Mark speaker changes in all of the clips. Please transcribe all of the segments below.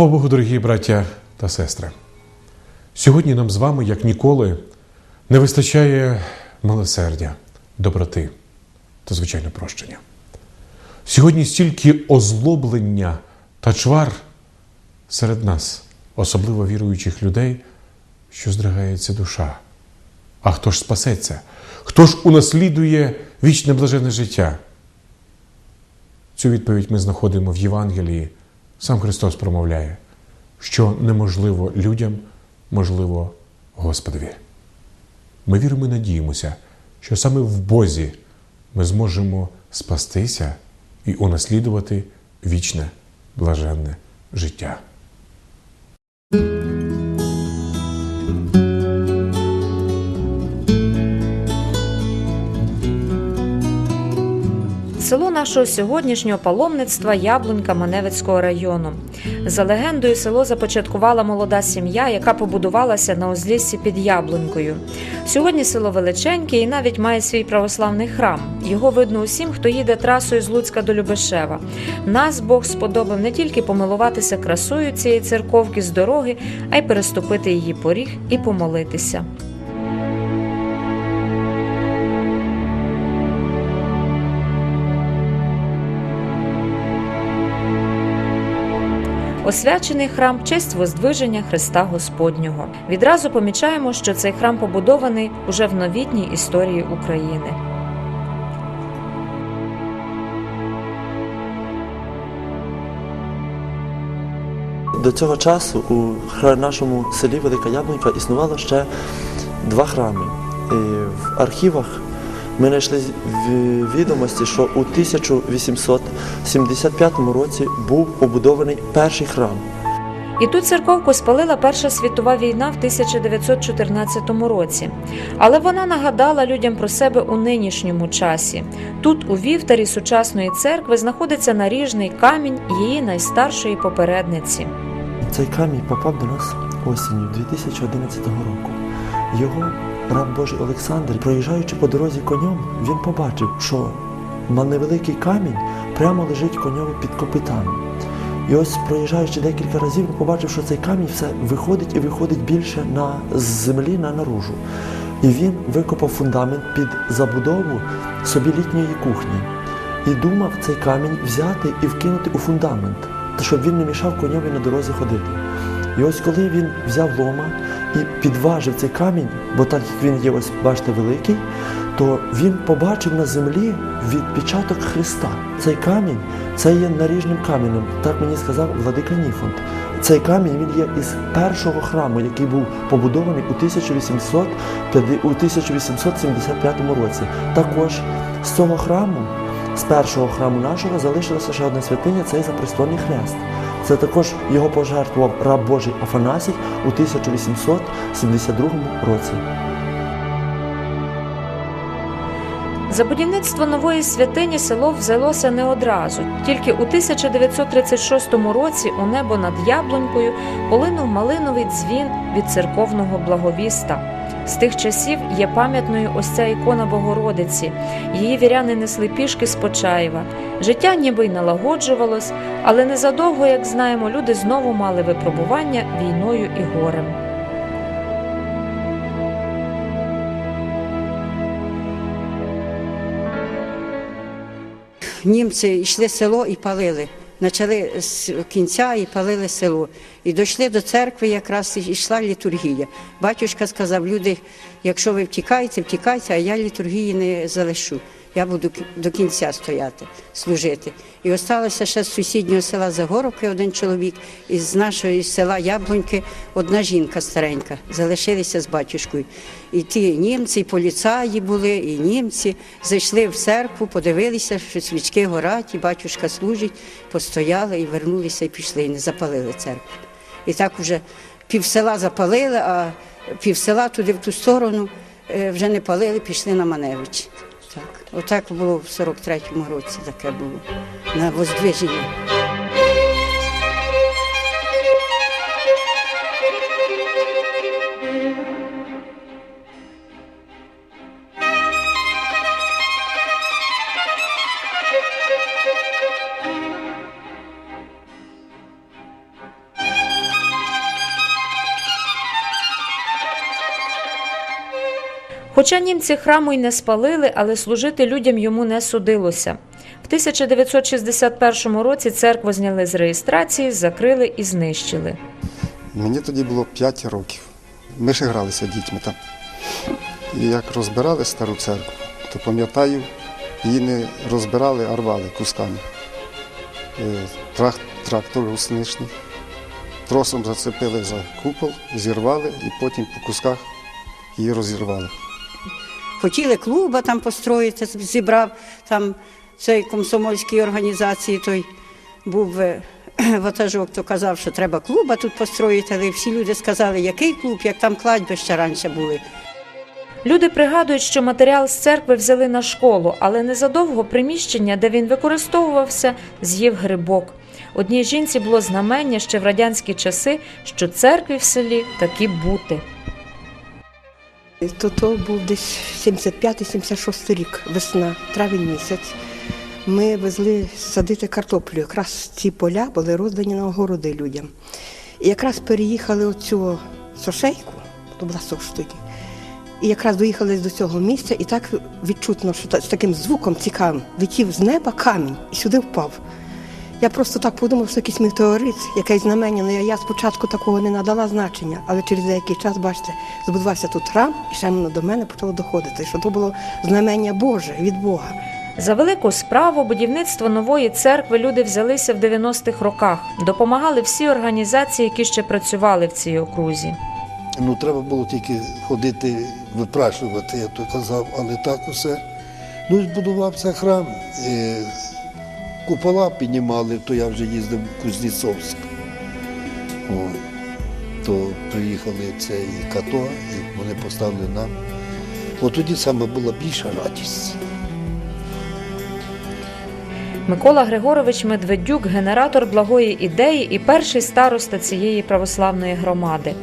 Speaker 1: Слава Богу, дорогі браття та сестри. Сьогодні нам з вами, як ніколи, не вистачає милосердя, доброти та звичайно прощення. Сьогодні стільки озлоблення та чвар серед нас, особливо віруючих людей, що здригається душа. А хто ж спасеться? Хто ж унаслідує вічне блаженне життя? Цю відповідь ми знаходимо в Євангелії. Сам Христос промовляє, що неможливо людям, можливо Господові. Ми віримо і надіємося, що саме в Бозі ми зможемо спастися і унаслідувати вічне блаженне життя.
Speaker 2: Нашого сьогоднішнього паломництва Яблунька Маневицького району. За легендою, село започаткувала молода сім'я, яка побудувалася на узліссі під Яблунькою. Сьогодні село величеньке і навіть має свій православний храм. Його видно усім, хто їде трасою з Луцька до Любешева. Нас Бог сподобав не тільки помилуватися красою цієї церковки з дороги, а й переступити її поріг і помолитися. Освячений храм честь воздвиження Христа Господнього. Відразу помічаємо, що цей храм побудований уже в новітній історії України.
Speaker 3: До цього часу у нашому селі Велика Яблунька існувало ще два храми. І в архівах ми знайшли в- відомості, що у 1875 році був побудований перший храм.
Speaker 2: І ту церковку спалила Перша світова війна в 1914 році. Але вона нагадала людям про себе у нинішньому часі. Тут, у вівтарі сучасної церкви, знаходиться наріжний камінь її найстаршої попередниці.
Speaker 3: Цей камінь попав до нас осінню 2011 року. Його раб Божий Олександр, проїжджаючи по дорозі конем, він побачив, що на невеликий камінь прямо лежить коньові під копитами. І ось проїжджаючи декілька разів, він побачив, що цей камінь все виходить і виходить більше на з землі на наружу. І він викопав фундамент під забудову собі літньої кухні. І думав цей камінь взяти і вкинути у фундамент, щоб він не мішав коньові на дорозі ходити. І ось коли він взяв лома і підважив цей камінь, бо так як він є, ось бачите, великий, то він побачив на землі відпечаток Христа. Цей камінь це є наріжним каменем, так мені сказав владика Ніфонт. Цей камінь він є із першого храму, який був побудований у 1800, у 1875 році. Також з цього храму, з першого храму нашого, залишилася ще одна святиня це запрестольний хрест. Це також його пожертвував раб Божий Афанасій у 1872 році.
Speaker 2: За будівництво нової святині село взялося не одразу. Тільки у 1936 році у небо над Яблунькою полинув малиновий дзвін від церковного благовіста. З тих часів є пам'ятною ось ця ікона Богородиці. Її віряни несли пішки з Почаєва. Життя ніби й налагоджувалось, але незадовго, як знаємо, люди знову мали випробування війною і горем.
Speaker 4: німці йшли село і палили. Почали з кінця і палили село. І дійшли до церкви, якраз і йшла літургія. Батюшка сказав, люди, якщо ви втікаєте, втікайте, а я літургії не залишу. Я буду до кінця стояти, служити. І осталося ще з сусіднього села Загоровки один чоловік, і з нашого села Яблуньки одна жінка старенька. Залишилися з батюшкою. І ті німці, і поліцаї були, і німці зайшли в церкву, подивилися, що свічки горять, і батюшка служить, постояли і вернулися, і пішли, і не запалили церкву. І так вже пів села запалили, а пів села туди в ту сторону е, вже не палили, пішли на Маневич. Так, отак було в 43-му році, таке було на воздвиженні.
Speaker 2: Хоча німці храму й не спалили, але служити людям йому не судилося. В 1961 році церкву зняли з реєстрації, закрили і знищили.
Speaker 5: Мені тоді було 5 років. Ми ще гралися дітьми там. І як розбирали стару церкву, то пам'ятаю, її не розбирали, а рвали кусками. Е, Трак, трактор гусничний. Тросом зацепили за купол, зірвали і потім по кусках її розірвали.
Speaker 4: Хотіли клуба там построїти, зібрав там цей комсомольській організації, той був е, ватажок, то казав, що треба клуба тут построїти, але всі люди сказали, який клуб, як там кладбища раніше були.
Speaker 2: Люди пригадують, що матеріал з церкви взяли на школу, але незадовго приміщення, де він використовувався, з'їв грибок. Одній жінці було знамення ще в радянські часи, що церкві в селі такі бути.
Speaker 6: То, то був десь 75-76 рік, весна, травень місяць. Ми везли садити картоплю. Якраз ці поля були роздані на огороди людям. І якраз переїхали оцю сошейку, то була сош тоді. І якраз доїхали до цього місця, і так відчутно, що з таким звуком цікавим летів з неба камінь і сюди впав. Я просто так подумав, що якийсь метеорит, якесь знамення. Ну, я, я спочатку такого не надала значення, але через деякий час, бачите, збудувався тут храм, і ще воно до мене почало доходити, що то було знамення Боже від Бога.
Speaker 2: За велику справу будівництво нової церкви люди взялися в 90-х роках. Допомагали всі організації, які ще працювали в цій окрузі.
Speaker 7: Ну, треба було тільки ходити, випрашувати, я то казав, але так усе. Ну, і збудувався храм. Купола піднімали, то я вже їздив в Кузнєцовськ. То приїхали цей като, і вони поставили нам. От тоді саме була більша радість.
Speaker 2: Микола Григорович Медведюк генератор благої ідеї і перший староста цієї православної громади.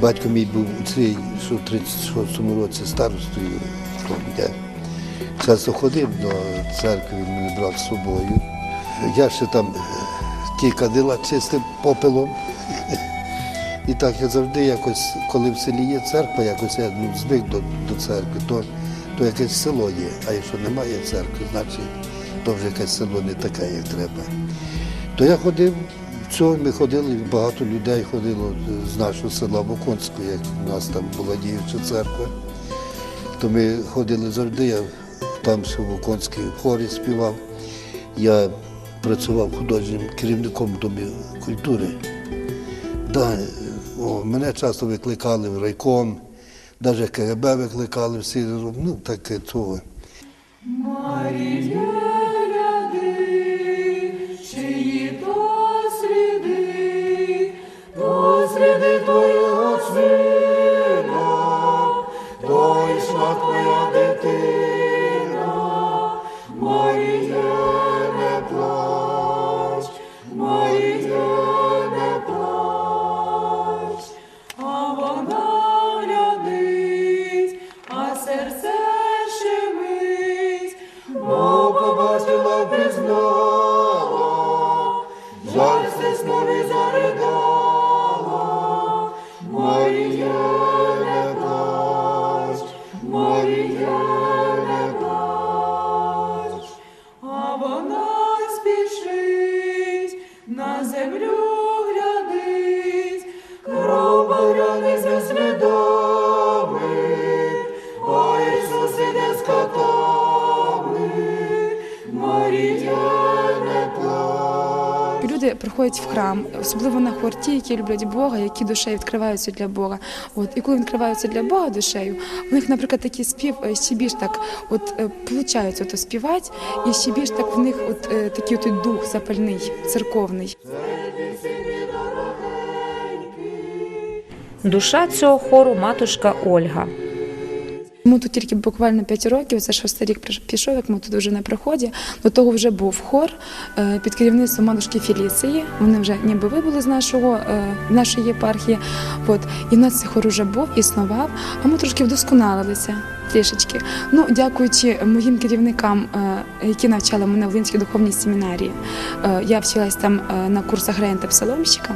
Speaker 7: Батько мій був цей, що в 36-му році старостою, часто ходив до церкви, він мене брав з собою. Я ще там ті кадила чистим попелом. І так я завжди якось, коли в селі є церква, якось я ну, звик до, до церкви, то, то якесь село є. А якщо немає церкви, значить то вже якесь село не таке, як треба. То я ходив, в цього ми ходили, багато людей ходило з нашого села Воконського, як у нас там була діюча церква. То ми ходили завжди, там ще в хорі співав. Я працював художнім керівником Домі культури. Да, о, мене часто викликали в райком, навіть КГБ викликали всі, ну таке цього.
Speaker 8: А
Speaker 9: приходять в храм, особливо на хор ті, які люблять Бога, які душею відкриваються для Бога. От і коли відкриваються для Бога душею, у них, наприклад, такий спів е, ще більш так, от е, получається от співати, і ще більш так в них от е, такий от дух запальний, церковний.
Speaker 2: Душа цього хору матушка Ольга.
Speaker 9: Йому тут тільки буквально 5 років, це шостий рік пішов, як ми тут вже на приході. До того вже був хор е, під керівництвом матушки Феліції. Вони вже ніби вибули з нашого, е, нашої єпархії. От. І в нас цей хор уже був, існував, а ми трошки вдосконалилися трішечки. Ну, дякуючи моїм керівникам, е, які навчали мене в Линській духовній семінарії. Е, Я вчилась там е, на курсах регента псаломщика.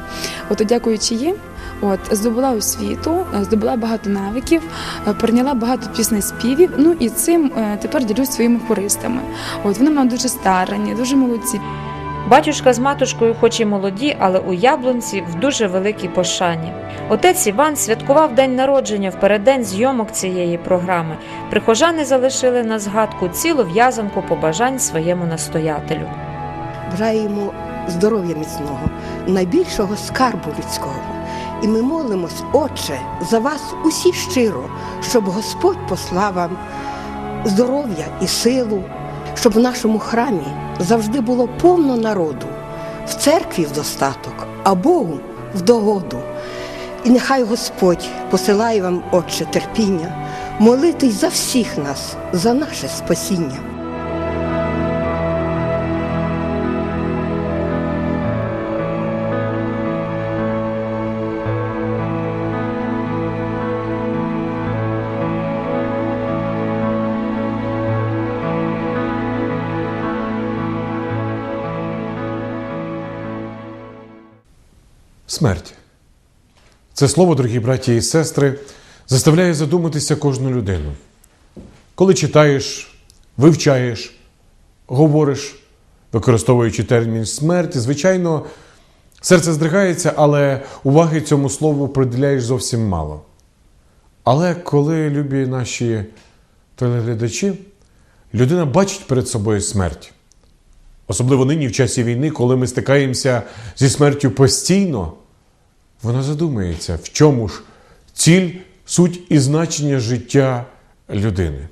Speaker 9: От дякуючи їм, От здобула освіту, здобула багато навиків, прийняла багато пісень співів. Ну і цим тепер ділюсь своїми хористами. От вони мене дуже старанні, дуже молодці.
Speaker 2: Батюшка з матушкою, хоч і молоді, але у Яблунці в дуже великій пошані. Отець Іван святкував день народження в переддень зйомок цієї програми. Прихожани залишили на згадку цілу в'язанку побажань своєму настоятелю.
Speaker 6: Бажаємо здоров'я міцного, найбільшого скарбу людського. І ми молимось, Отче, за вас усі щиро, щоб Господь послав вам здоров'я і силу, щоб в нашому храмі завжди було повно народу, в церкві в достаток, а Богу в догоду. І нехай Господь посилає вам, Отче, терпіння, молитись за всіх нас, за наше спасіння.
Speaker 1: Смерть. Це слово, дорогі браті і сестри, заставляє задуматися кожну людину. Коли читаєш, вивчаєш, говориш, використовуючи термін смерть, звичайно, серце здригається, але уваги цьому слову приділяєш зовсім мало. Але коли, любі наші телеглядачі, людина бачить перед собою смерть, особливо нині в часі війни, коли ми стикаємося зі смертю постійно, вона задумається, в чому ж ціль, суть і значення життя людини.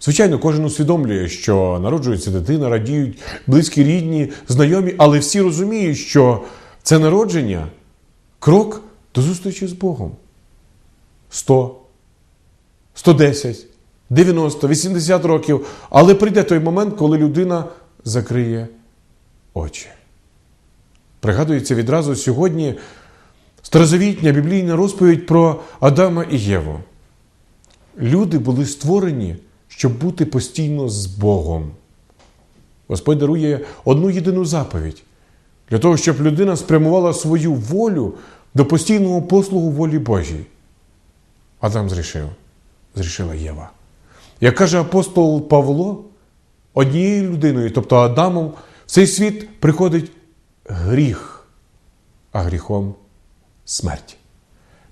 Speaker 1: Звичайно, кожен усвідомлює, що народжується дитина, радіють близькі, рідні, знайомі, але всі розуміють, що це народження крок до зустрічі з Богом. 100, 110, 90, 80 років, але прийде той момент, коли людина закриє очі. Пригадується відразу сьогодні старозавітня біблійна розповідь про Адама і Єву. Люди були створені, щоб бути постійно з Богом. Господь дарує одну єдину заповідь для того, щоб людина спрямувала свою волю до постійного послугу волі Божій. Адам зрішив, зрішила Єва. Як каже апостол Павло, однією людиною, тобто Адамом, в цей світ приходить гріх, а гріхом смерть.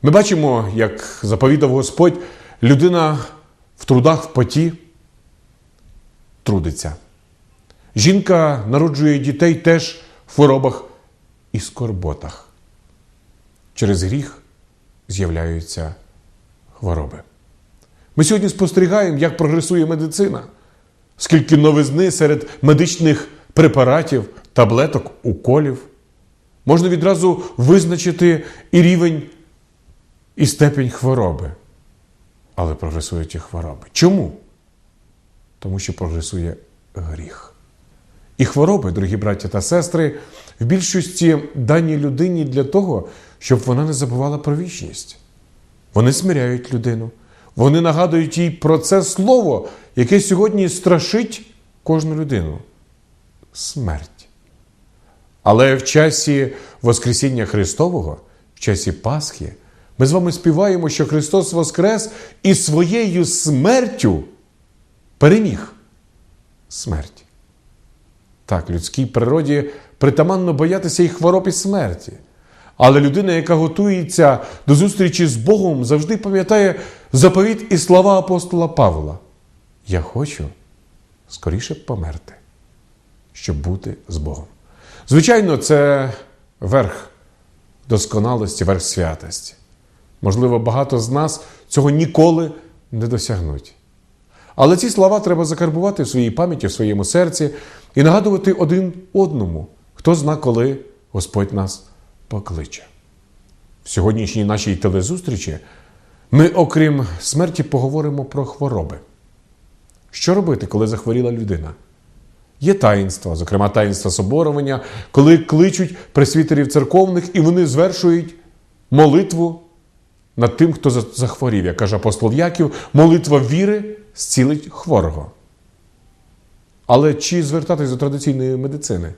Speaker 1: Ми бачимо, як заповідав Господь, людина в трудах в поті трудиться. Жінка народжує дітей теж в хворобах і скорботах. Через гріх з'являються хвороби. Ми сьогодні спостерігаємо, як прогресує медицина, скільки новизни серед медичних препаратів, таблеток, уколів. Можна відразу визначити і рівень, і степень хвороби. Але прогресують і хвороби. Чому? Тому що прогресує гріх. І хвороби, дорогі браття та сестри, в більшості дані людині для того, щоб вона не забувала про вічність. Вони смиряють людину, вони нагадують їй про це слово, яке сьогодні страшить кожну людину смерть. Але в часі Воскресіння Христового, в часі Пасхи, ми з вами співаємо, що Христос Воскрес і своєю смертю переміг смерть. Так, людській природі притаманно боятися і хвороб і смерті. Але людина, яка готується до зустрічі з Богом, завжди пам'ятає заповіт і слова апостола Павла. Я хочу скоріше померти, щоб бути з Богом. Звичайно, це верх досконалості, верх святості. Можливо, багато з нас цього ніколи не досягнуть. Але ці слова треба закарбувати в своїй пам'яті, в своєму серці і нагадувати один одному, хто зна, коли Господь нас покличе. В сьогоднішній нашій телезустрічі ми, окрім смерті, поговоримо про хвороби. Що робити, коли захворіла людина? Є таїнства, зокрема таїнства соборування, коли кличуть пресвітерів церковних і вони звершують молитву над тим, хто захворів, як каже апостол Яків, молитва віри зцілить хворого. Але чи звертатись до традиційної медицини?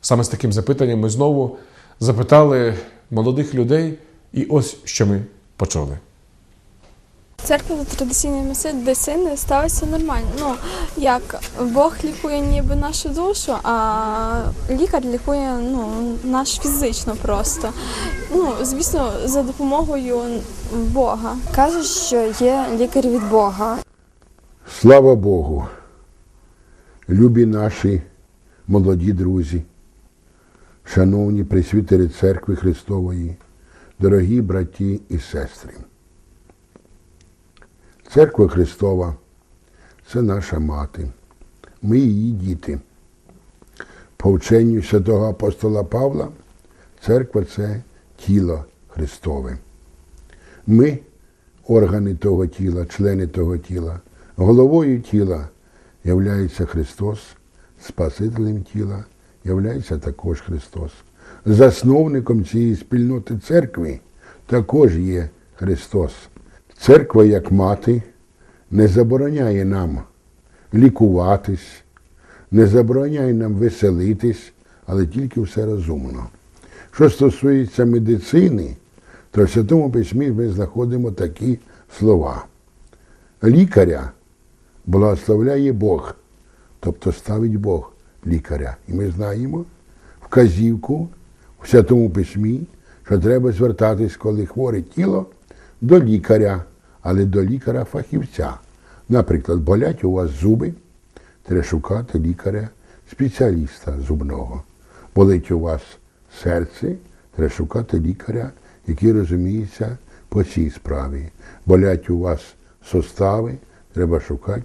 Speaker 1: Саме з таким запитанням ми знову запитали молодих людей, і ось що ми почули.
Speaker 10: Церква за традиційними медицини ставиться нормально. Ну, як Бог лікує ніби нашу душу, а лікар лікує ну, наш фізично просто. Ну, звісно, за допомогою Бога.
Speaker 11: Кажуть, що є лікар від Бога.
Speaker 12: Слава Богу, любі наші молоді друзі, шановні присвітери Церкви Христової, дорогі браті і сестри. Церква Христова це наша мати, ми її діти. По вченню святого апостола Павла, церква це тіло Христове. Ми органи того тіла, члени того тіла. Головою тіла являється Христос, Спасителем тіла являється також Христос. Засновником цієї спільноти церкви також є Христос. Церква, як мати, не забороняє нам лікуватись, не забороняє нам веселитись, але тільки все розумно. Що стосується медицини, то в Святому Письмі ми знаходимо такі слова. Лікаря благословляє Бог, тобто ставить Бог лікаря. І ми знаємо вказівку в Святому Письмі, що треба звертатись, коли хворе тіло, до лікаря, але до лікаря-фахівця. Наприклад, болять у вас зуби, треба шукати лікаря-спеціаліста зубного. Болить у вас серце, треба шукати лікаря, який розуміється по цій справі. Болять у вас сустави, треба шукати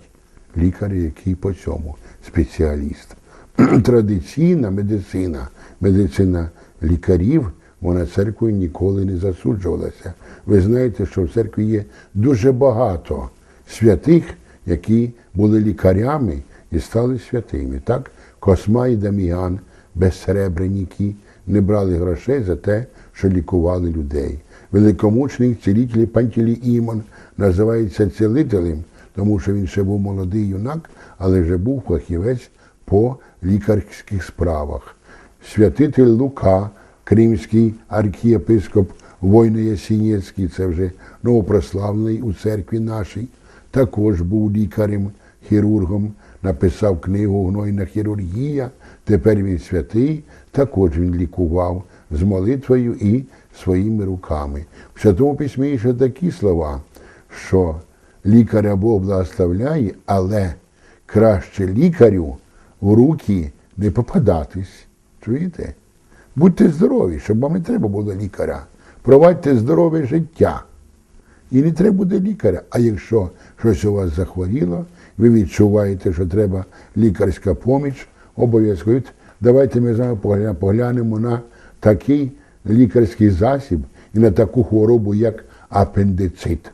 Speaker 12: лікаря, який по цьому спеціаліст. Традиційна медицина, медицина лікарів, вона церквою ніколи не засуджувалася. Ви знаєте, що в церкві є дуже багато святих, які були лікарями і стали святими. Так, Косма і Даміан, безсеребренники, не брали грошей за те, що лікували людей. Великомучник цілитель Пантілій Імон називається цілителем, тому що він ще був молодий юнак, але вже був фахівець по лікарських справах. Святитель Лука, кримський архієпископ Войно Ясінєцький, це вже новопрославлений у церкві нашій, також був лікарем, хірургом, написав книгу Гнойна хірургія. Тепер він святий, також він лікував з молитвою і своїми руками. В Святому Письмі ще такі слова, що лікаря Бог благословляє, але краще лікарю в руки не попадатись. Чуєте? Будьте здорові, щоб вам не треба було лікаря. Провадьте здорове життя. І не треба буде лікаря. А якщо щось у вас захворіло, ви відчуваєте, що треба лікарська поміч, обов'язково давайте ми з вами поглянемо на такий лікарський засіб і на таку хворобу, як апендицит.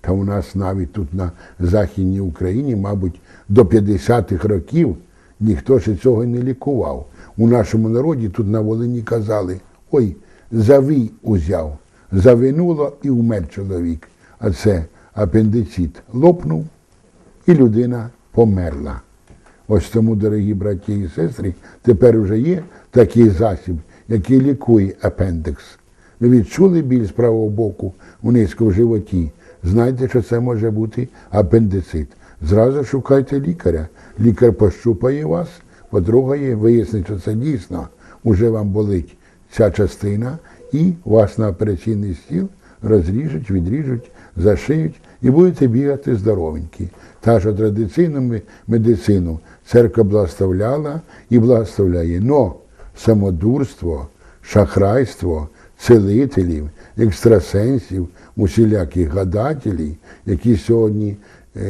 Speaker 12: Та у нас навіть тут на Західній Україні, мабуть, до 50-х років ніхто ще цього не лікував. У нашому народі тут на Волині казали, ой, завій узяв, завинуло і вмер чоловік. А це апендицит лопнув, і людина померла. Ось тому, дорогі браті і сестри, тепер вже є такий засіб, який лікує апендикс. Ви відчули біль з правого боку у низько в животі. Знайте, що це може бути апендицит. Зразу шукайте лікаря. Лікар пощупає вас, потрогає, вияснить, що це дійсно уже вам болить ця частина, і вас на операційний стіл розріжуть, відріжуть, зашиють і будете бігати здоровенькі. Та що традиційну медицину церква благословляла і благословляє. Но самодурство, шахрайство, целителів, екстрасенсів, усіляких гадателів, які сьогодні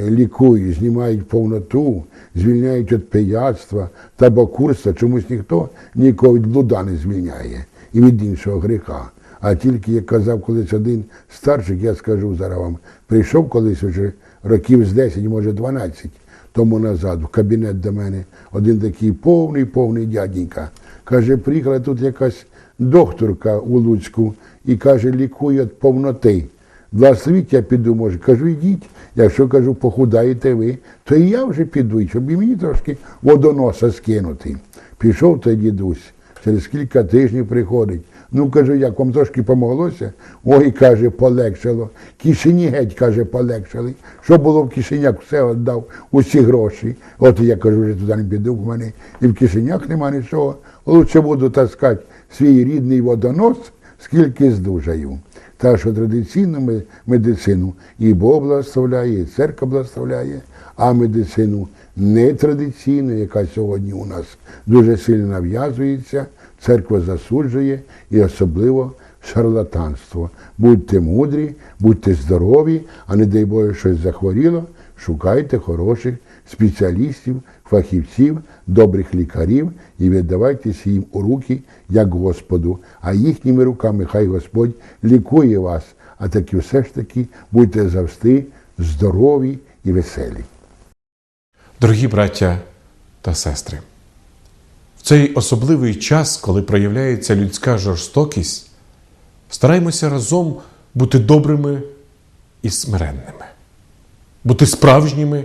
Speaker 12: лікують, знімають повноту, звільняють від пияцтва, табакурства, чомусь ніхто нікого від блуда не звільняє і від іншого гріха. А тільки, як казав колись один старшик, я скажу зараз вам, прийшов колись уже років з 10, може 12 тому назад, в кабінет до мене один такий повний, повний дяденька. Каже, приїхала тут якась докторка у Луцьку і каже, лікує від повноти. Благословіть, я піду, може. Кажу, йдіть. Якщо кажу, похудаєте ви, то і я вже піду, щоб і мені трошки водоноса скинути. Пішов той дідусь, через кілька тижнів приходить. Ну, кажу, як вам трошки помоглося? Ой, каже, полегшало. Кишені геть, каже, полегшали. Що було в кишенях, все віддав, усі гроші. От я кажу, вже туди не піду, в мене і в кишенях нема нічого. Лучше буду таскати свій рідний водонос, скільки здужаю. Так що традиційну медицину і Бог благословляє, і церква благословляє, а медицину нетрадиційну, яка сьогодні у нас дуже сильно нав'язується, церква засуджує і особливо шарлатанство. Будьте мудрі, будьте здорові, а не дай Боже щось захворіло, шукайте хороших спеціалістів, фахівців, добрих лікарів і віддавайтеся їм у руки, як Господу, а їхніми руками хай Господь лікує вас, а таки все ж таки будьте завжди здорові і веселі.
Speaker 1: Дорогі браття та сестри, в цей особливий час, коли проявляється людська жорстокість, стараймося разом бути добрими і смиренними, бути справжніми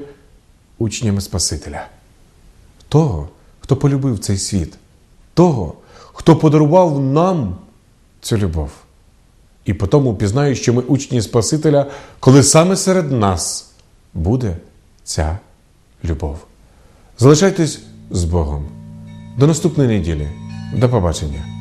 Speaker 1: учнями Спасителя, того, хто полюбив цей світ, того, хто подарував нам цю любов. І потому пізнаю, що ми учні Спасителя, коли саме серед нас буде ця любов. Залишайтесь з Богом. До наступної неділі. До побачення.